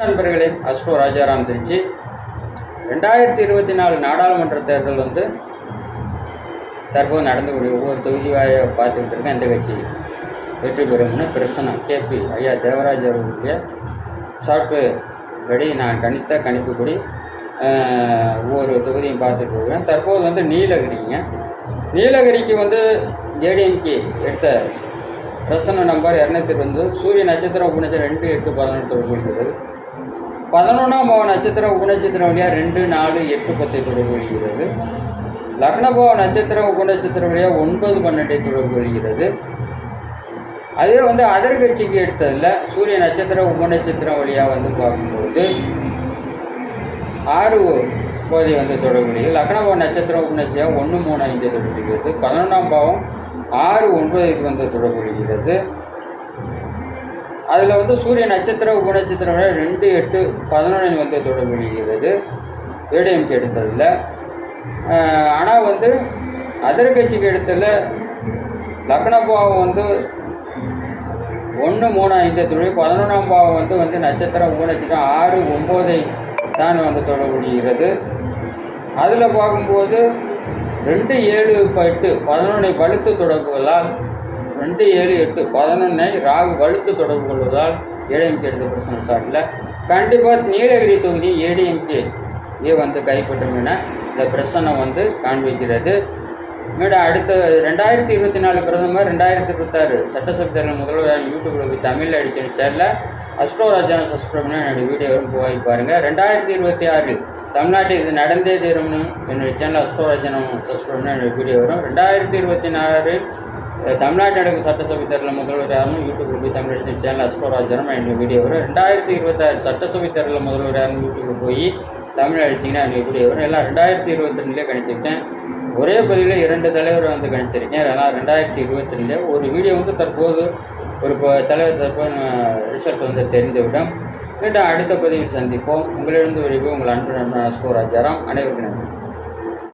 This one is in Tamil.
நண்பர்களே அஸ்ட்ரோ ராஜாராம் திருச்சி. ரெண்டாயிரத்தி இருபத்தி நாலு நாடாளுமன்ற தேர்தல் வந்து தற்போது நடந்துக்கூடிய ஒவ்வொரு தொகுதியாக பார்த்துக்கிட்டு இருக்கேன். எந்த கட்சி வெற்றி பெறும்னு பிரசனம் கேபி ஐயா தேவராஜ் அவர்களுடைய சாஃப்ட்வேர் படி நான் கணித்த கணிப்புப்படி ஒவ்வொரு தொகுதியும் பார்த்துட்டு இருக்கேன் தற்போது வந்து நீலகிரிங்க. நீலகிரிக்கு வந்து ஜேடிஎம்கே எடுத்த பிரசன்ன நம்பர் இரநூத்தி இருபது. சூரிய நட்சத்திரம் உபநட்சத்திரம் ரெண்டு எட்டு பதினொன்று தொடர்பு பதினொன்றாம் பாவ நட்சத்திரம் உபநட்சத்திரம் வழியாக ரெண்டு நாலு எட்டு பத்தை தொடர்பு கொள்கிறது. லக்னபாவ நட்சத்திரம் உபநட்சத்திரம் வழியாக ஒன்பது பன்னெண்டை தொடர்பு கொள்கிறது. அதே வந்து அதர் கட்சிக்கு எடுத்ததில் சூரிய நட்சத்திரம் உபநட்சத்திரம் வழியாக வந்து பார்க்கும்போது ஆறு கோதை வந்து தொடர்புடையது லக்னபாவ நட்சத்திரம் உபநட்சத்திரம் ஒன்று மூணு ஐந்து தொடர்புகிறது பதினொன்றாம் பாவம் ஆறு ஒன்பதுக்கு வந்து தொடர்புடைகிறது அதில் வந்து சூரிய நட்சத்திர உபநட்சத்திரம் விட ரெண்டு எட்டு பதினொன்று வந்து தொடர்புடைகிறது ஏடிஎம்கே எடுத்ததில் ஆனால் வந்து அதர் கட்சிக்கு எடுத்ததில் லக்னபாவம் வந்து ஒன்று மூணு ஐந்து தொழில் பதினொன்றாம் பாவம் வந்து வந்து நட்சத்திரம் உபநட்சத்திரம் ஆறு ஒம்போதை தான் வந்து தொடர்புடைகிறது அதில் பார்க்கும்போது ரெண்டு ஏழு பட்டு பதினொன்றை பழுத்து தொடர்புகளால் ரெண்டு ஏழு எட்டு பதினொன்னை ராகு வலுத்து தொடர்பு கொள்வதால் ஏடிஎம்கே எடுத்த பிரச்சனை சாட்டில் கண்டிப்பாக நீலகிரி தொகுதி ஏடிஎம்கே ஏ வந்து கைப்பற்றும் என இந்த பிரச்சனை வந்து காண்பிக்கிறது. மேடம் அடுத்த ரெண்டாயிரத்தி இருபத்தி நாலு பிரதமர் ரெண்டாயிரத்தி இருபத்தாறு சட்டசபை தேர்தல் முதல்வர் யூடியூப்பில் போய் தமிழில் அடிச்சிருந்த சேரில். அஸ்ட்ரோ ராஜான சப்ஸ்கிரைப் பண்ணி என்னுடைய வீடியோ வரும் போய் பாருங்கள் ரெண்டாயிரத்தி இருபத்தி ஆறு தமிழ்நாட்டில் இது நடந்தே தீரும்னு என்னுடைய சேனல் அஸ்ட்ரோ ராஜனம் சப்ஸ்கிரைப் பண்ணி என்னுடைய வீடியோ வரும். ரெண்டாயிரத்தி இருபத்தி நாலு தமிழ்நாட்டில் நடக்கும் சட்டசபை தேர்தலில் முதல்வர் யாரும் யூடியூப்பில் போய் தமிழ் சேனல் அஸ்ட்ரோ ராஜானம் வீடியோ வரும். ரெண்டாயிரத்தி இருபத்தாறு சட்டசபை தேர்தலில் முதல்வர் யாரும் யூடியூப்பில் போய் தமிழ் அடிச்சிங்கன்னா என்னுடைய வீடியோ வரும். எல்லாம் ரெண்டாயிரத்தி இருபத்தி ரெண்டுலேயே கணிச்சிருக்கேன். ஒரே பதிவில் இரண்டு தலைவரை வந்து கணிச்சிருக்கேன். அதனால் ரெண்டாயிரத்தி இருபத்தி ரெண்டுல ஒரு வீடியோ வந்து தற்போது ஒரு ப- தலைவர் தற்போது ரிசல்ட் வந்து தெரிந்துவிடும். மீண்டும் அடுத்த பதிவில் சந்திப்போம். உங்களிடம் விரைவு உங்கள் அன்பு நண்பன் அஸ்கோ ராஜாராம் அனைவருக்கும் நன்றி.